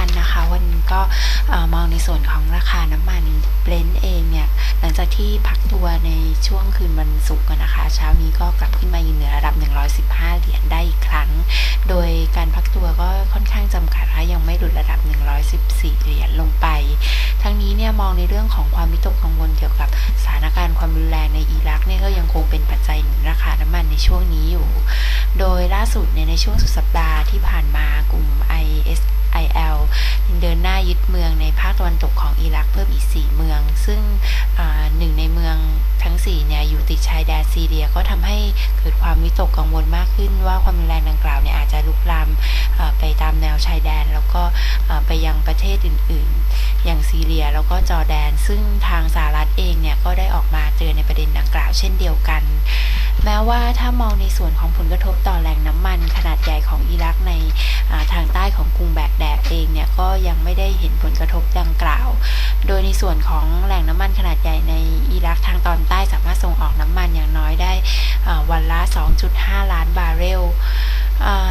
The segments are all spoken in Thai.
ท่านะคะ วันนี้ก็มองในส่วนของราคาน้ำมันเบรนท์เองเนี่ย หลังจากที่พักตัวในช่วงคืนวันศุกร์นะคะ เช้านี้ก็กลับขึ้นมายืนเหนือระดับ 115 เหรียญได้อีกครั้ง โดยการพักตัวก็ค่อนข้างจำกัดนะคะยังไม่หลุดระดับ 114 เหรียญลงไป ทั้งนี้เนี่ยมองในเรื่องของความวิตกกังวลเกี่ยวกับสถานการณ์ความรุนแรงในอิรักเนี่ยก็ยังคงเป็นปัจจัยหนุนราคาน้ำมันในช่วงนี้อยู่ โดยล่าสุดเนี่ยในช่วงสุดสัปดาห์ที่ผ่านมากลุ่ม IS ดินหน้ายึดเมืองในภาคตะวันตกของอิรักเพิ่มอีก 4 เมือง ซึ่งหนึ่งในเมืองทั้ง4เนี่ยอยู่ติดชายแดนซีเรียก็ทำให้เกิดความวิตกกังวลมากขึ้น ว่าความรุนแรงดังกล่าวเนี่ยอาจจะลุกลามไปตามแนวชายแดน แล้วก็ไปยังประเทศอื่น ๆ อย่างซีเรียแล้วก็จอร์แดน ซึ่งทางสหรัฐเองเนี่ยก็ได้ออกมาเตือนในประเด็นดังกล่าวเช่นเดียวกัน แม้ว่าถ้ามองในส่วนของผลกระทบต่อแหล่งน้ำมันขนาดใหญ่ของอิรักในทางใต้ของกรุงแบกแดด ก็ยังไม่ได้เห็นผลกระทบดังกล่าว โดยในส่วนของแหล่งน้ำมันขนาดใหญ่ในอิรักทางตอนใต้สามารถส่งออกน้ำมันอย่างน้อยได้วันละ 2.5 ล้านบาร์เรล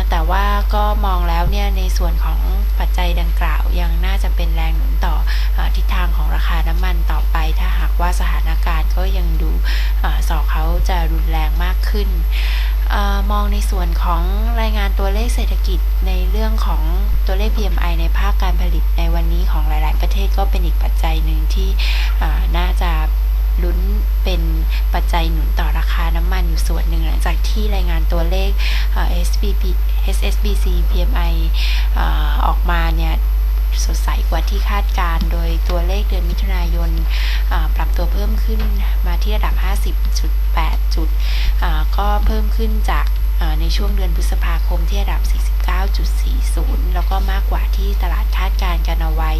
แต่ว่าก็มองแล้วเนี่ยในส่วนของปัจจัยดังกล่าว ยังน่าจะเป็นแรงหนุนต่ออทิศทางของราคาน้ำมันต่อไป ถ้าหากว่าสถานการณ์ก็ยังดูสอเขาจะรุนแรงมากขึ้น อมองในส่วนของรายงานตัวเลขเศรษฐกิจในเรื่องของตัวเลข PMI ในภาคการผลิตในวันนี้ของหลาย ๆ ประเทศก็เป็นอีกปัจจัยหนึ่งที่น่าจะลุ้นเป็นปัจจัยหนุนต่อราคาน้ำมันอยู่ส่วนหนึ่งหลังจากที่รายงานตัวเลข SBP SSBC PMI ออกมาเนี่ย สดใสกว่าที่คาดการ โดยตัวเลขเดือนมิถุนายนปรับตัวเพิ่มขึ้นมาที่ระดับ 50.8 จุด ก็เพิ่มขึ้นจากในช่วงเดือนพฤษภาคมที่ระดับ 49.40 แล้วก็มากกว่าที่ตลาดคาดการกันเอาไว้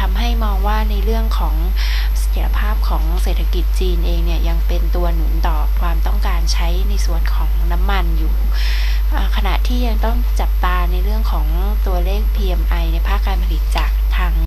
ทำให้มองว่าในเรื่องของเสถียรภาพของเศรษฐกิจจีนเองเนี่ยยังเป็นตัวหนุนต่อความต้องการใช้ในส่วนของน้ำมันอยู่ ขณะที่ยังต้องจับตาในเรื่องของตัวเลข PMI